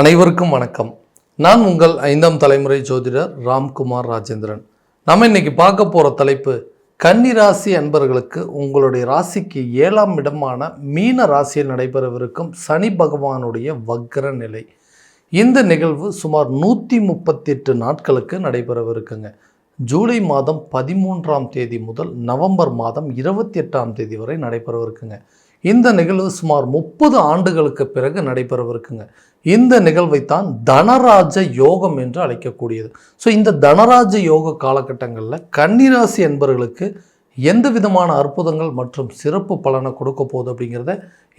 அனைவருக்கும் வணக்கம். நான் உங்கள் ஐந்தாம் தலைமுறை ஜோதிடர் ராம்குமார் ராஜேந்திரன். நம்ம இன்னைக்கு பார்க்க போகிற தலைப்பு கன்னி ராசி அன்பர்களுக்கு உங்களுடைய ராசிக்கு ஏழாம் இடமான மீன ராசியில் நடைபெறவிருக்கும் சனி பகவானுடைய வக்ர நிலை. இந்த நிகழ்வு சுமார் நூற்றி முப்பத்தெட்டு நாட்களுக்கு நடைபெறவிருக்குங்க. ஜூலை மாதம் பதிமூன்றாம் தேதி முதல் நவம்பர் மாதம் இருபத்தி எட்டாம் தேதி வரை நடைபெறவிருக்குங்க. இந்த நிகழ்வு சுமார் முப்பது ஆண்டுகளுக்கு பிறகு நடைபெறவிருக்குங்க. இந்த நிகழ்வைத்தான் தனராஜ யோகம் என்று அழைக்கக்கூடியது. ஸோ இந்த தனராஜ யோக காலகட்டங்களில் கன்னிராசி என்பவர்களுக்கு எந்த விதமான அற்புதங்கள் மற்றும் சிறப்பு பலனை கொடுக்க போகுது அப்படிங்கிறத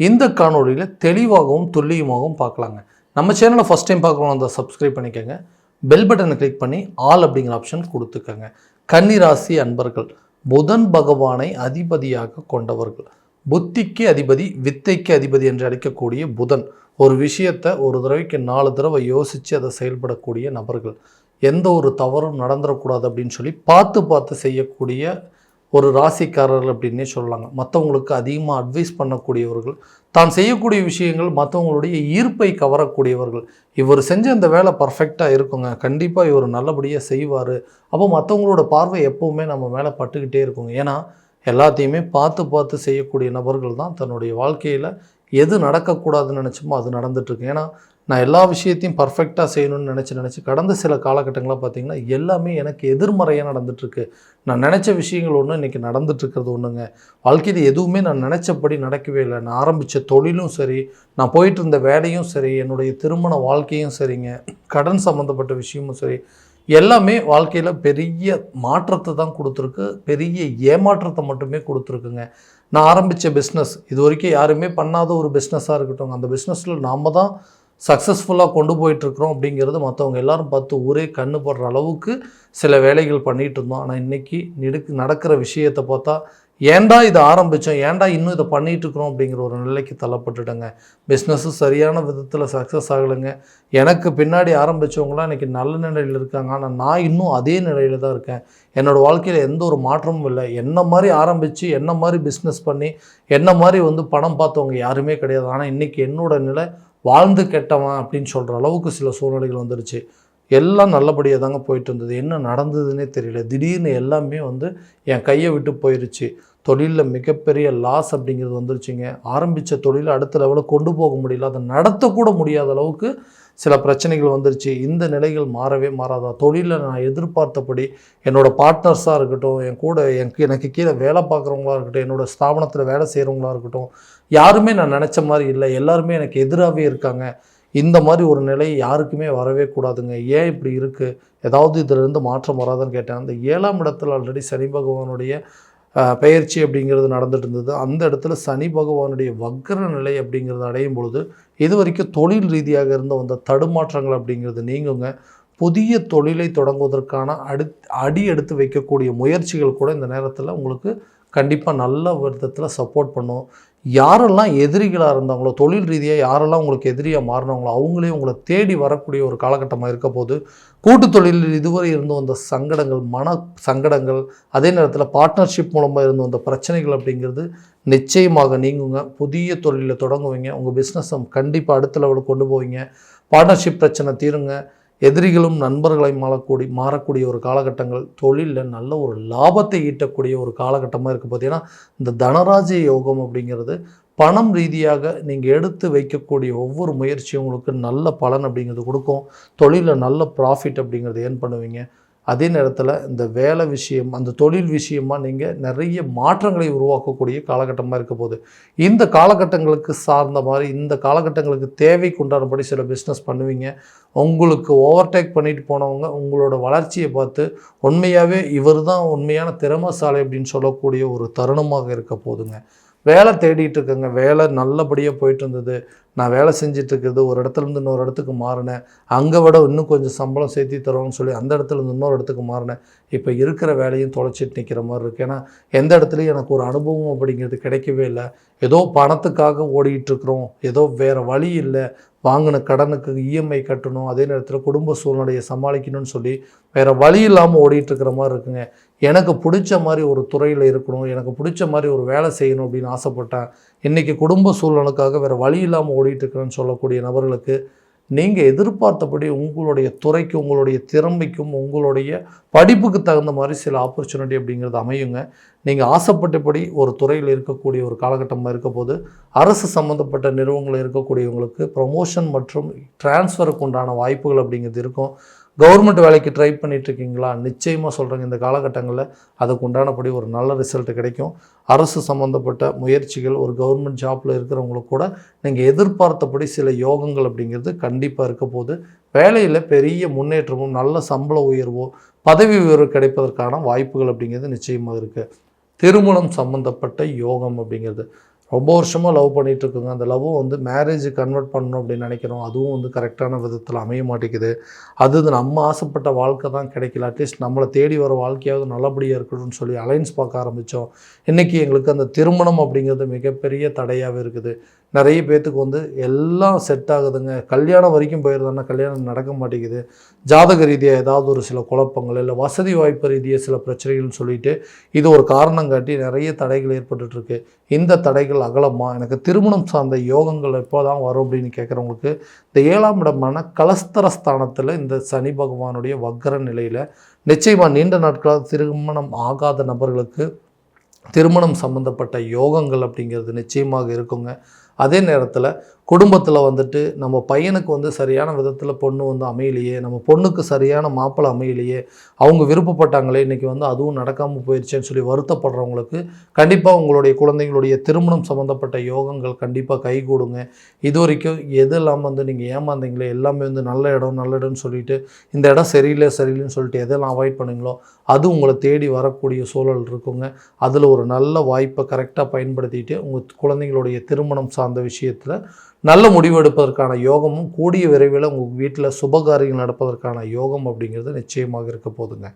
இந்த காணொளியில் தெளிவாகவும் துல்லியமாகவும் பார்க்கலாங்க. நம்ம சேனலை ஃபஸ்ட் டைம் பார்க்கணும் அந்த சப்ஸ்கிரைப் பண்ணிக்கோங்க. பெல் பட்டனை கிளிக் பண்ணி ஆல் அப்படிங்கிற ஆப்ஷன் கொடுத்துக்கோங்க. கன்னிராசி அன்பர்கள் புதன் பகவானை அதிபதியாக கொண்டவர்கள். புத்திக்கு அதிபதி வித்தைக்கு அதிபதி என்று அழைக்கக்கூடிய புதன் ஒரு விஷயத்தை ஒரு தடவைக்கு நாலு தடவை யோசித்து அதை செயல்படக்கூடிய நபர்கள். எந்த ஒரு தவறும் நடந்துடக்கூடாது அப்படின்னு சொல்லி பார்த்து பார்த்து செய்யக்கூடிய ஒரு ராசிக்காரர்கள் அப்படின்னே சொல்லலாங்க. மற்றவங்களுக்கு அதிகமாக அட்வைஸ் பண்ணக்கூடியவர்கள் தான் செய்யக்கூடிய விஷயங்கள் மற்றவங்களுடைய ஈர்ப்பை கவரக்கூடியவர்கள். இவர் செஞ்ச அந்த வேலை பர்ஃபெக்டாக இருக்குங்க. கண்டிப்பாக இவர் நல்லபடியாக செய்வார். அப்போ மற்றவங்களோட பார்வை எப்போவுமே நம்ம மேலே பட்டுக்கிட்டே இருக்குங்க. ஏன்னா எல்லாத்தையுமே பார்த்து பார்த்து செய்யக்கூடிய நபர்கள் தான் தன்னுடைய வாழ்க்கையில் எது நடக்கக்கூடாதுன்னு நினச்சோமோ அது நடந்துட்டுருக்கு. ஏன்னா நான் எல்லா விஷயத்தையும் பர்ஃபெக்டாக செய்யணும்னு நினச்சி நினச்சி கடந்த சில காலகட்டங்களாக பார்த்திங்கன்னா எல்லாமே எனக்கு எதிர்மறையாக நடந்துட்டுருக்கு. நான் நினச்ச விஷயங்கள் ஒன்று இன்றைக்கி நடந்துட்டுருக்கிறது ஒன்றுங்க வாழ்க்கையில் எதுவுமே நான் நினச்சபடி நடக்கவே இல்லை. நான் ஆரம்பித்த தொழிலும் சரி நான் போயிட்டு இருந்த வேலையும் சரி என்னுடைய திருமண வாழ்க்கையும் சரிங்க. கடன் சம்மந்தப்பட்ட விஷயமும் சரி எல்லாமே வாழ்க்கையில் பெரிய மாற்றத்தை தான் கொடுத்துருக்கு. பெரிய ஏமாற்றத்தை மட்டுமே கொடுத்துருக்குங்க. நான் ஆரம்பித்த பிஸ்னஸ் இது வரைக்கும் யாருமே பண்ணாத ஒரு பிஸ்னஸாக இருக்கட்டும். அந்த பிஸ்னஸில் நாம் தான் சக்ஸஸ்ஃபுல்லாக கொண்டு போயிட்டுருக்குறோம் அப்படிங்கிறது மற்றவங்க எல்லாரும் பார்த்து ஊரே கண்ணு படுற அளவுக்கு சில வேலைகள் பண்ணிகிட்டு இருந்தோம். ஆனால் இன்றைக்கி நெடுக்கு நடக்கிற விஷயத்தை பார்த்தா ஏன்டா இதை ஆரம்பித்தோம் ஏன்டா இன்னும் இதை பண்ணிகிட்டு இருக்கிறோம் அப்படிங்கிற ஒரு நிலைக்கு தள்ளப்பட்டுட்டேங்க. பிஸ்னஸும் சரியான விதத்தில் சக்ஸஸ் ஆகலைங்க. எனக்கு பின்னாடி ஆரம்பித்தவங்களாம் இன்றைக்கி நல்ல நிலையில் இருக்காங்க. ஆனால் நான் இன்னும் அதே நிலையில் தான் இருக்கேன். என்னோடய வாழ்க்கையில் எந்த ஒரு மாற்றமும் இல்லை. என்ன மாதிரி ஆரம்பித்து என்ன மாதிரி பிஸ்னஸ் பண்ணி என்ன மாதிரி வந்து பணம் பார்த்தவங்க யாருமே கிடையாது. ஆனால் இன்றைக்கி என்னோட நிலை வாழ்ந்து கெட்டவன் அப்படின்னு சொல்கிற அளவுக்கு சில சூழ்நிலைகள் வந்துருச்சு. எல்லாம் நல்லபடியாக தாங்க போயிட்டு இருந்தது. என்ன நடந்ததுன்னே தெரியல. திடீர்னு எல்லாமே வந்து என் கையை விட்டு போயிருச்சு. தொழிலில் மிகப்பெரிய லாஸ் அப்படிங்கிறது வந்துருச்சுங்க. ஆரம்பித்த தொழிலை அடுத்த லெவலில் கொண்டு போக முடியல. அதை நடத்தக்கூட முடியாத அளவுக்கு சில பிரச்சனைகள் வந்துருச்சு. இந்த நிலைகள் மாறவே மாறாதா? தொழிலில் நான் எதிர்பார்த்தபடி என்னோடய பார்ட்னர்ஸாக இருக்கட்டும் என் கூட எனக்கு எனக்கு கீழே வேலை பார்க்குறவங்களா இருக்கட்டும் என்னோடய ஸ்தாபனத்தில் வேலை செய்கிறவங்களா இருக்கட்டும் யாருமே நான் நினச்ச மாதிரி இல்லை. எல்லாருமே எனக்கு எதிராகவே இருக்காங்க. இந்த மாதிரி ஒரு நிலை யாருக்குமே வரவே கூடாதுங்க. ஏன் இப்படி இருக்குது ஏதாவது இதிலிருந்து மாற்றம் வராதுன்னு கேட்டேன். அந்த ஏழாம் இடத்தில் ஆல்ரெடி சனி பகவானுடைய பயிற்சி அப்படிங்கிறது நடந்துட்டு இருந்தது. அந்த இடத்துல சனி பகவானுடைய வக்ர நிலை அப்படிங்கிறது அடையும் பொழுது இது வரைக்கும் தொழில் ரீதியாக இருந்த வந்த தடுமாற்றங்கள் அப்படிங்கிறது நீங்குங்க. புதிய தொழிலை தொடங்குவதற்கான அடி அடி எடுத்து வைக்கக்கூடிய முயற்சிகள் கூட இந்த நேரத்தில் உங்களுக்கு கண்டிப்பாக நல்ல விதத்தில் சப்போர்ட் பண்ணும். யாரெல்லாம் எதிரிகளாக இருந்தாங்களோ தொழில் ரீதியாக யாரெல்லாம் உங்களுக்கு எதிரியாக மாறினாங்களோ அவங்களே உங்களை தேடி வரக்கூடிய ஒரு காலகட்டமாக இருக்க போது கூட்டு தொழிலில் இதுவரை இருந்து வந்த சங்கடங்கள் மன சங்கடங்கள் அதே நேரத்தில் பார்ட்னர்ஷிப் மூலமாக இருந்து வந்த பிரச்சனைகள் அப்படிங்கிறது நிச்சயமாக நீங்குங்க. புதிய தொழிலில் தொடங்குவீங்க. உங்கள் பிஸ்னஸை கண்டிப்பாக அடுத்த லெவலுக்கு கொண்டு போவீங்க. பார்ட்னர்ஷிப் பிரச்சனை தீருங்க. எதிரிகளும் நண்பர்களை மாறக்கூடிய மாறக்கூடிய ஒரு காலகட்டங்கள் தொழிலில் நல்ல ஒரு லாபத்தை ஈட்டக்கூடிய ஒரு காலகட்டமாக இருக்குது பார்த்திங்கன்னா இந்த தனராஜ யோகம் அப்படிங்கிறது பணம் ரீதியாக நீங்கள் எடுத்து வைக்கக்கூடிய ஒவ்வொரு முயற்சியும் உங்களுக்கு நல்ல பலன் அப்படிங்கிறது கொடுக்கும். தொழிலில் நல்ல ப்ராஃபிட் அப்படிங்கிறது ஏன் பண்ணுவீங்க. அதே நேரத்தில் இந்த வேலை விஷயம் அந்த தொழில் விஷயமா நீங்கள் நிறைய மாற்றங்களை உருவாக்கக்கூடிய காலகட்டமாக இருக்க போகுது. இந்த காலகட்டங்களுக்கு சார்ந்த மாதிரி இந்த காலகட்டங்களுக்கு தேவைக்கு உண்டானபடி சில பிஸ்னஸ் பண்ணுவீங்க. உங்களுக்கு ஓவர்டேக் பண்ணிட்டு போனவங்க உங்களோட வளர்ச்சியை பார்த்து உண்மையாகவே இவர் தான் உண்மையான திறமசாலை அப்படின்னு சொல்லக்கூடிய ஒரு தருணமாக இருக்க போதுங்க வேலை தேடிட்டு இருக்கேங்க. வேலை நல்லபடியாக போயிட்டு இருந்தது. நான் வேலை செஞ்சுட்டு இருக்கிறது ஒரு இடத்துலேருந்து இன்னொரு இடத்துக்கு மாறினேன். அங்கே விட இன்னும் கொஞ்சம் சம்பளம் சேர்த்தி தரோன்னு சொல்லி அந்த இடத்துல இருந்து இன்னொரு இடத்துக்கு மாறினேன். இப்போ இருக்கிற வேலையும் தொலைச்சிட்டு நிற்கிற மாதிரி இருக்குது ஏன்னா எந்த இடத்துலையும் எனக்கு ஒரு அனுபவம் அப்படிங்கிறது கிடைக்கவே இல்லை. ஏதோ பணத்துக்காக ஓடிக்கிட்டுருக்குறோம் ஏதோ வேறு வழி இல்லை. வாங்கின கடனுக்கு இஎம்ஐ கட்டணும். அதே நேரத்தில் குடும்ப சூழ்நிலையை சமாளிக்கணும்னு சொல்லி வேறு வழி இல்லாமல் ஓடிட்டுருக்கிற மாதிரி இருக்குங்க. எனக்கு பிடிச்ச மாதிரி ஒரு துறையில் இருக்கணும் எனக்கு பிடிச்ச மாதிரி ஒரு வேலை செய்யணும் அப்படின்னு ஆசைப்பட்டேன் இன்றைக்கி குடும்ப சூழலுக்காக வேறு வழி இல்லாமல் ஓடிட்டுருக்கிறேன்னு சொல்லக்கூடிய நபர்களுக்கு நீங்கள் எதிர்பார்த்தபடி உங்களுடைய துறைக்கு உங்களுடைய திறமைக்கும் உங்களுடைய படிப்புக்கு தகுந்த மாதிரி சில ஆப்பர்ச்சுனிட்டி அப்படிங்கிறது அமையுங்க. நீங்கள் ஆசைப்பட்டபடி ஒரு துறையில் இருக்கக்கூடிய ஒரு காலகட்டமாக இருக்க போது அரசு சம்மந்தப்பட்ட நிறுவனங்களில் இருக்கக்கூடியவங்களுக்கு ப்ரமோஷன் மற்றும் டிரான்ஸ்ஃபருக்கு உண்டான வாய்ப்புகள் அப்படிங்கிறது இருக்கும். கவர்மெண்ட் வேலைக்கு ட்ரை பண்ணிகிட்ருக்கீங்களா நிச்சயமாக சொல்கிறேங்க இந்த காலகட்டங்களில் அதுக்கு உண்டானபடி ஒரு நல்ல ரிசல்ட் கிடைக்கும். அரசு சம்மந்தப்பட்ட முயற்சிகள் ஒரு கவர்மெண்ட் ஜாப்பில் இருக்கிறவங்களுக்கு கூட நீங்கள் எதிர்பார்த்தபடி சில யோகங்கள் அப்படிங்கிறது கண்டிப்பாக இருக்க போது வேலையில் பெரிய முன்னேற்றமும் நல்ல சம்பள உயர்வோ பதவி உயர்வு கிடைப்பதற்கான வாய்ப்புகள் அப்படிங்கிறது நிச்சயமாக இருக்குது திருமணம் சம்மந்தப்பட்ட யோகம் அப்படிங்கிறது. ரொம்ப வருஷமாக லவ் பண்ணிகிட்டு இருக்குங்க அந்த லவ்வும் வந்து மேரேஜ் கன்வெர்ட் பண்ணணும் அப்படின்னு நினைக்கிறோம். அதுவும் வந்து கரெக்டான விதத்தில் அமைய மாட்டேங்குது. அது இது நம்ம ஆசைப்பட்ட வாழ்க்கை தான் கிடைக்கல. அட்லீஸ்ட் நம்மளை தேடி வர வாழ்க்கையாவது நல்லபடியாக இருக்கணும்னு சொல்லி அலைன்ஸ் பார்க்க ஆரம்பித்தோம் இன்றைக்கி எங்களுக்கு அந்த திருமணம் அப்படிங்கிறது மிகப்பெரிய தடையாகவே இருக்குது. நிறைய பேர்த்துக்கு வந்து எல்லாம் செட் ஆகுதுங்க. கல்யாணம் வரைக்கும் போயிருந்தோன்னா கல்யாணம் நடக்க மாட்டேங்குது. ஜாதக ரீதியாக ஏதாவது ஒரு சில குழப்பங்கள் இல்லை வசதி வாய்ப்பு ரீதியாக சில பிரச்சனைகள்னு சொல்லிட்டு இது ஒரு காரணம் காட்டி நிறைய தடைகள் ஏற்பட்டுருக்கு இந்த தடைகள் அகலமா? எனக்கு திருமணம் சார்ந்த யோகங்கள் எப்போ தான் வரும் அப்படின்னு கேட்குறவங்களுக்கு இந்த ஏழாம் இடமான கலஸ்தர ஸ்தானத்தில் இந்த சனி பகவானுடைய வக்கர நிலையில் நிச்சயமாக நீண்ட நாட்களாக திருமணம் ஆகாத நபர்களுக்கு திருமணம் சம்மந்தப்பட்ட யோகங்கள் அப்படிங்கிறது நிச்சயமாக இருக்குங்க. அதே நேரத்தில் குடும்பத்தில் வந்துட்டு நம்ம பையனுக்கு வந்து சரியான விதத்தில் பொண்ணு வந்து அமையலையே நம்ம பொண்ணுக்கு சரியான மாப்பிள்ளை அமையலையே அவங்க விருப்பப்பட்டாங்களே இன்றைக்கி வந்து அதுவும் நடக்காமல் போயிடுச்சேன்னு சொல்லி வருத்தப்படுறவங்களுக்கு கண்டிப்பாக உங்களுடைய குழந்தைங்களுடைய திருமணம் சம்மந்தப்பட்ட யோகங்கள் கண்டிப்பாக கைகூடுங்க இது வரைக்கும் எது இல்லாமல் வந்து நீங்கள் ஏமாந்தீங்களே எல்லாமே வந்து நல்ல இடம் நல்ல இடம்னு சொல்லிட்டு இந்த இடம் சரியில்லை சரியில்லைன்னு சொல்லிட்டு எதெல்லாம் அவாய்ட் பண்ணுங்களோ அது உங்களை தேடி வரக்கூடிய சூழல் இருக்குங்க. அதில் ஒரு நல்ல வாய்ப்பை கரெக்டாக பயன்படுத்திட்டு உங்கள் குழந்தைங்களுடைய திருமணம் சார்ந்த விஷயத்தில் நல்ல முடிவு எடுப்பதற்கான யோகமும் கூடிய விரைவில் உங்கள் வீட்டில் சுபகாரியங்கள் நடப்பதற்கான யோகம் அப்படிங்கிறது நிச்சயமாக இருக்க போதுங்க.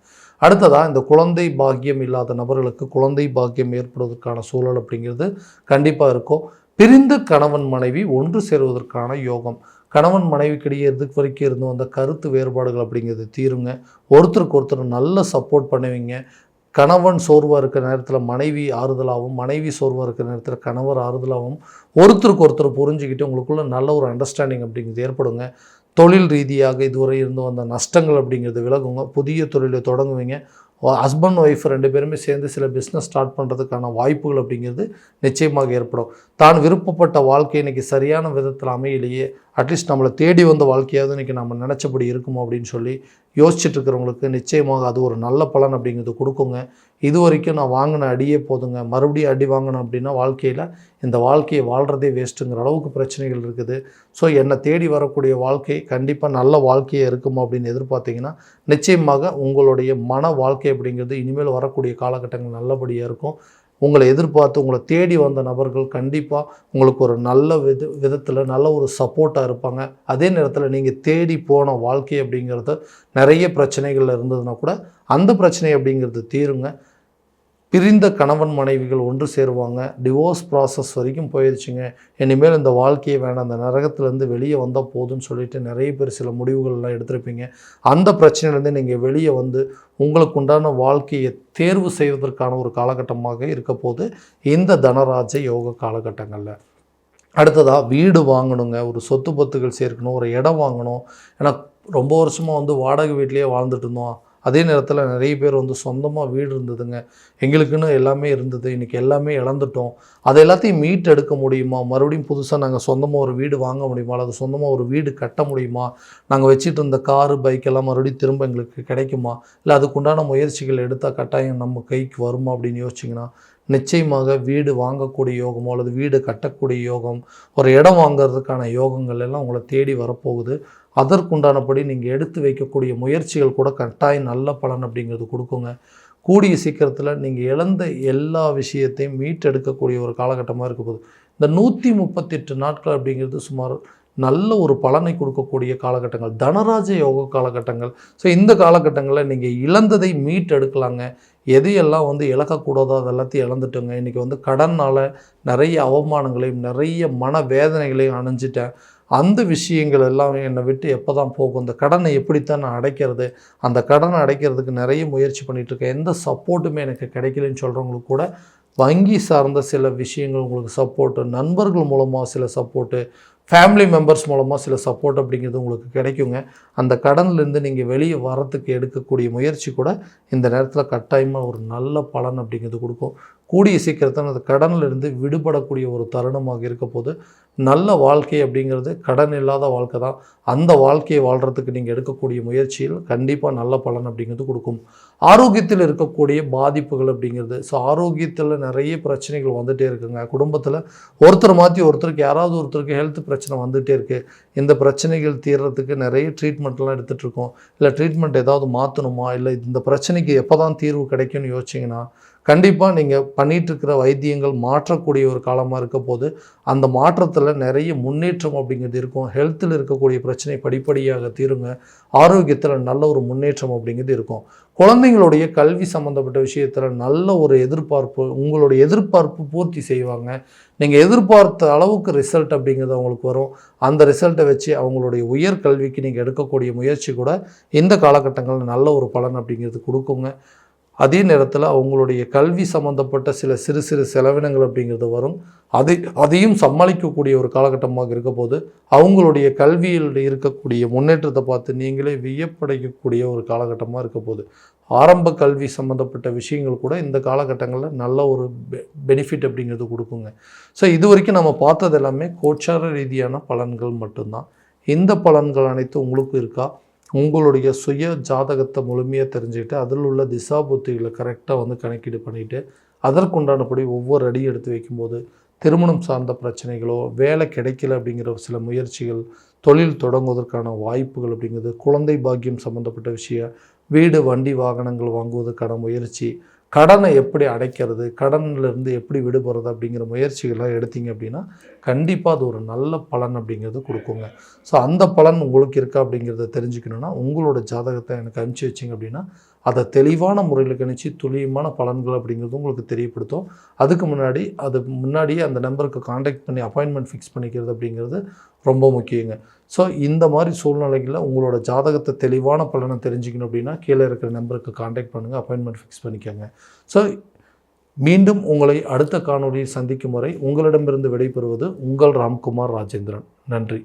அடுத்ததாக இந்த குழந்தை பாக்கியம் இல்லாத நபர்களுக்கு குழந்தை பாக்கியம் ஏற்படுவதற்கான சூழல் அப்படிங்கிறது கண்டிப்பாக இருக்கும். பிரிந்த கணவன் மனைவி ஒன்று சேருவதற்கான யோகம். கணவன் மனைவிக்கிடையே இதுக்கு வரைக்கும் இருந்து வந்த கருத்து வேறுபாடுகள் அப்படிங்கிறது தீருங்க. ஒருத்தருக்கு ஒருத்தர் நல்ல சப்போர்ட் பண்ணுவீங்க. கணவன் சோர்வாக இருக்கிற நேரத்தில் மனைவி ஆறுதலாகவும் மனைவி சோர்வாக இருக்கிற நேரத்தில் கணவர் ஆறுதலாகவும் ஒருத்தருக்கு ஒருத்தர் புரிஞ்சுக்கிட்டு உங்களுக்குள்ள நல்ல ஒரு அண்டர்ஸ்டாண்டிங் அப்படிங்கிறது ஏற்படுங்க. தொழில் ரீதியாக இதுவரை இருந்து வந்த நஷ்டங்கள் அப்படிங்கிறது விலகுங்க. புதிய தொழிலை தொடங்குவீங்க. ஹஸ்பண்ட் ஒய்ஃப் ரெண்டு பேருமே சேர்ந்து சில பிஸ்னஸ் ஸ்டார்ட் பண்ணுறதுக்கான வாய்ப்புகள் அப்படிங்கிறது நிச்சயமாக ஏற்படும். தான் விருப்பப்பட்ட வாழ்க்கை இன்றைக்கி சரியான விதத்தில் அமையலையே அட்லீஸ்ட் நம்மளை தேடி வந்த வாழ்க்கையாவது இன்றைக்கி நம்ம நினச்சபடி இருக்குமோ அப்படின்னு சொல்லி யோசிச்சுட்டு இருக்கிறவங்களுக்கு நிச்சயமாக அது ஒரு நல்ல பலன் அப்படிங்கிறது கொடுக்குங்க. இது வரைக்கும் நான் வாங்கின அடியே போதுங்க. மறுபடியும் அடி வாங்கினேன் அப்படின்னா வாழ்க்கையில் இந்த வாழ்க்கையை வாழ்கிறதே வேஸ்ட்டுங்கிற அளவுக்கு பிரச்சனைகள் இருக்குது. ஸோ என்னை தேடி வரக்கூடிய வாழ்க்கை கண்டிப்பாக நல்ல வாழ்க்கையாக இருக்குமோ அப்படின்னு எதிர்பார்த்தீங்கன்னா நிச்சயமாக உங்களுடைய மன வாழ்க்கை அப்படிங்கிறது இனிமேல் வரக்கூடிய காலகட்டங்கள் நல்லபடியாக இருக்கும். உங்களை எதிர்பார்த்து உங்களை தேடி வந்த நபர்கள் கண்டிப்பாக உங்களுக்கு ஒரு நல்ல வித விதத்தில் நல்ல ஒரு சப்போர்ட்டாக இருப்பாங்க. அதே நேரத்தில் நீங்கள் தேடி போன வாழ்க்கை அப்படிங்கிறது நிறைய பிரச்சனைகள் இருந்ததுன்னா கூட அந்த பிரச்சனை அப்படிங்கிறது தீருங்க. பிரிந்த கணவன் மனைவிகள் ஒன்று சேருவாங்க. டிவோர்ஸ் ப்ராசஸ் வரைக்கும் போயிடுச்சுங்க இனிமேல் இந்த வாழ்க்கையை வேணாம். அந்த நரகத்துலேருந்து வெளியே வந்தால் போதும்னு சொல்லிட்டு நிறைய பேர் சில முடிவுகள்லாம் எடுத்திருப்பீங்க. அந்த பிரச்சனையிலேருந்து நீங்கள் வெளியே வந்து உங்களுக்கு உண்டான வாழ்க்கையை தேர்வு செய்வதற்கான ஒரு காலகட்டமாக இருக்க போது இந்த தனராஜ யோக காலகட்டங்களில். அடுத்ததாக வீடு வாங்கணுங்க. ஒரு சொத்து பத்துகள் சேர்க்கணும். ஒரு இடம் வாங்கணும். ஏன்னா ரொம்ப வருஷமாக வந்து வாடகை வீட்லேயே வாழ்ந்துட்டு இருந்தோம். அதே நேரத்தில் நிறைய பேர் வந்து சொந்தமாக வீடு இருந்ததுங்க. எங்களுக்குன்னு எல்லாமே இருந்தது. இன்றைக்கி எல்லாமே இழந்துட்டோம். அதை எல்லாத்தையும் மீட் எடுக்க முடியுமா? மறுபடியும் புதுசாக நாங்கள் சொந்தமாக ஒரு வீடு வாங்க முடியுமா? அல்லது சொந்தமாக ஒரு வீடு கட்ட முடியுமா? நாங்கள் வச்சுட்டு இருந்த காரு பைக் எல்லாம் மறுபடியும் திரும்ப எங்களுக்கு கிடைக்குமா? இல்லை அதுக்குண்டான முயற்சிகள் எடுத்தால் கட்டாயம் நம்ம கைக்கு வருமா அப்படின்னு யோசிச்சிங்கன்னா நிச்சயமாக வீடு வாங்கக்கூடிய யோகமோ அல்லது வீடு கட்டக்கூடிய யோகம் ஒரு இடம் வாங்குறதுக்கான யோகங்கள் எல்லாம் உங்களை தேடி வரப்போகுது. அதற்குண்டானபடி நீங்கள் எடுத்து வைக்கக்கூடிய முயற்சிகள் கூட கட்டாயம் நல்ல பலன் அப்படிங்கிறது கொடுக்குங்க. கூடிய சீக்கிரத்தில் நீங்கள் இழந்த எல்லா விஷயத்தையும் மீட்டெடுக்கக்கூடிய ஒரு காலகட்டமாக இருக்க போகுது. இந்த நூற்றி முப்பத்தெட்டு நாட்கள் அப்படிங்கிறது சுமார் நல்ல ஒரு பலனை கொடுக்கக்கூடிய காலகட்டங்கள். தனராஜ யோக காலகட்டங்கள். ஸோ இந்த காலகட்டங்களில் நீங்கள் இழந்ததை மீட்டெடுக்கலாங்க. எதையெல்லாம் வந்து இழக்கக்கூடாதோ அது எல்லாத்தையும் இழந்துட்டோங்க. இன்றைக்கி வந்து கடனால் நிறைய அவமானங்களையும் நிறைய மன வேதனைகளையும் அணைஞ்சிட்டேன். அந்த விஷயங்கள் எல்லாம் என்னை விட்டு எப்போ தான் போகும்? இந்த கடனை எப்படித்தான் நான் அடைக்கிறது? அந்த கடனை அடைக்கிறதுக்கு நிறைய முயற்சி பண்ணிகிட்டு இருக்கேன் எந்த சப்போர்ட்டுமே எனக்கு கிடைக்கலன்னு சொல்கிறவங்களுக்கு கூட வங்கி சார்ந்த சில விஷயங்கள் உங்களுக்கு சப்போர்ட்டு நண்பர்கள் மூலமாக சில சப்போர்ட்டு ஃபேமிலி மெம்பர்ஸ் மூலமாக சில சப்போர்ட் அப்படிங்கிறது உங்களுக்கு கிடைக்குங்க. அந்த கடன்லேருந்து நீங்கள் வெளியே வரத்துக்கு எடுக்கக்கூடிய முயற்சி கூட இந்த நேரத்தில் கட்டாயமாக ஒரு நல்ல பலன் அப்படிங்கிறது கொடுக்கும். கூடிய சீக்கிரத்தில் அந்த கடனில் இருந்து விடுபடக்கூடிய ஒரு தருணமாக இருக்க போது நல்ல வாழ்க்கை அப்படிங்கிறது கடன் இல்லாத வாழ்க்கை தான். அந்த வாழ்க்கையை வாழ்கிறதுக்கு நீங்கள் எடுக்கக்கூடிய முயற்சியில் கண்டிப்பாக நல்ல பலன் அப்படிங்கிறது கொடுக்கும். ஆரோக்கியத்தில் இருக்கக்கூடிய பாதிப்புகள் அப்படிங்கிறது ஸோ ஆரோக்கியத்தில் நிறைய பிரச்சனைகள் வந்துகிட்டே இருக்குங்க. குடும்பத்தில் ஒருத்தர் மாற்றி ஒருத்தருக்கு யாராவது ஒருத்தருக்கு ஹெல்த் பிரச்சனை வந்துகிட்டே இருக்குது இந்த பிரச்சனைகள் தீர்றதுக்கு நிறைய ட்ரீட்மெண்ட்லாம் எடுத்துகிட்ருக்கோம் இல்லை ட்ரீட்மெண்ட் ஏதாவது மாற்றணுமா இல்லை இந்த பிரச்சனைக்கு எப்போ தான் தீர்வு கிடைக்கும்னு யோசிச்சிங்கன்னா கண்டிப்பாக நீங்கள் பண்ணிகிட்ருக்கிற இருக்கிற வைத்தியங்கள் மாற்றக்கூடிய ஒரு காலமாக இருக்க போது அந்த மாற்றத்தில் நிறைய முன்னேற்றம் அப்படிங்கிறது இருக்கும். ஹெல்த்தில் இருக்கக்கூடிய பிரச்சனை படிப்படியாக தீருங்க. ஆரோக்கியத்தில் நல்ல ஒரு முன்னேற்றம் அப்படிங்கிறது இருக்கும். குழந்தைங்களுடைய கல்வி சம்மந்தப்பட்ட விஷயத்தில் நல்ல ஒரு எதிர்பார்ப்பு உங்களுடைய எதிர்பார்ப்பு பூர்த்தி செய்வாங்க. நீங்கள் எதிர்பார்த்த அளவுக்கு ரிசல்ட் அப்படிங்கிறது அவங்களுக்கு வரும். அந்த ரிசல்ட்டை வச்சு அவங்களுடைய உயர் கல்விக்கு நீங்கள் எடுக்கக்கூடிய முயற்சி கூட இந்த காலகட்டங்களில் நல்ல ஒரு பலன் அப்படிங்கிறது கொடுக்குங்க. அதே நேரத்தில் அவங்களுடைய கல்வி சம்மந்தப்பட்ட சில சிறு சிறு செலவினங்கள் அப்படிங்கிறது வரும். அதை அதையும் சமாளிக்கக்கூடிய ஒரு காலகட்டமாக இருக்க போது அவங்களுடைய கல்வியில் இருக்கக்கூடிய முன்னேற்றத்தை பார்த்து நீங்களே வியப்படைக்கக்கூடிய ஒரு காலகட்டமாக இருக்க போது ஆரம்ப கல்வி சம்மந்தப்பட்ட விஷயங்கள் கூட இந்த காலகட்டங்களில் நல்ல ஒரு பெ பெனிஃபிட் அப்படிங்கிறது கொடுக்குங்க. ஸோ இது வரைக்கும் நம்ம பார்த்தது எல்லாமே கோச்சார ரீதியான பலன்கள் மட்டும்தான். இந்த பலன்கள் அனைத்தும் உங்களுக்கும் இருக்கா? உங்களுடைய சுய ஜாதகத்தை முழுமையாக தெரிஞ்சுக்கிட்டு அதில் உள்ள திசா புத்திகளை கரெக்டாக வந்து கணக்கீடு பண்ணிவிட்டு அதற்குண்டானபடி ஒவ்வொரு அடி எடுத்து வைக்கும்போது திருமணம் சார்ந்த பிரச்சனைகளோ வேலை கிடைக்கல அப்படிங்கிற சில முயற்சிகள் தொழில் தொடங்குவதற்கான வாய்ப்புகள் அப்படிங்கிறது குழந்தை பாக்கியம் சம்மந்தப்பட்ட விஷயம் வீடு வண்டி வாகனங்கள் வாங்குவதற்கான முயற்சி கடனை எப்படி அடைக்கிறது கடன்லேருந்து எப்படி விடுபடுறது அப்படிங்கிற முயற்சிகள்லாம் எடுத்தீங்க அப்படின்னா கண்டிப்பாக அது ஒரு நல்ல பலன் அப்படிங்கிறது கொடுக்குங்க. ஸோ அந்த பலன் உங்களுக்கு இருக்கா அப்படிங்கிறத தெரிஞ்சுக்கணுன்னா உங்களோட ஜாதகத்தை எனக்கு அனுப்பிச்சி வச்சிங்க அப்படின்னா அதை தெளிவான முறையில் கணிச்சு துல்லியமான பலன்கள் அப்படிங்கிறது உங்களுக்கு தெரியப்படுத்தும். அதுக்கு முன்னாடி அது முன்னாடியே அந்த நம்பருக்கு காண்டாக்ட் பண்ணி அப்பாயின்மெண்ட் ஃபிக்ஸ் பண்ணிக்கிறது அப்படிங்கிறது ரொம்ப முக்கியங்க. ஸோ இந்த மாதிரி சூழ்நிலைகளில் உங்களோட ஜாதகத்தை தெளிவான பலனை தெரிஞ்சுக்கணும் அப்படின்னா கீழே இருக்கிற நம்பருக்கு காண்டாக்ட் பண்ணுங்கள் அப்பாயின்மெண்ட் ஃபிக்ஸ் பண்ணிக்கோங்க. ஸோ மீண்டும் உங்களை அடுத்த காணொளியில் சந்திக்கும் வரை உங்களிடமிருந்து விடைபெறுவது உங்கள் ராம்குமார் ராஜேந்திரன். நன்றி.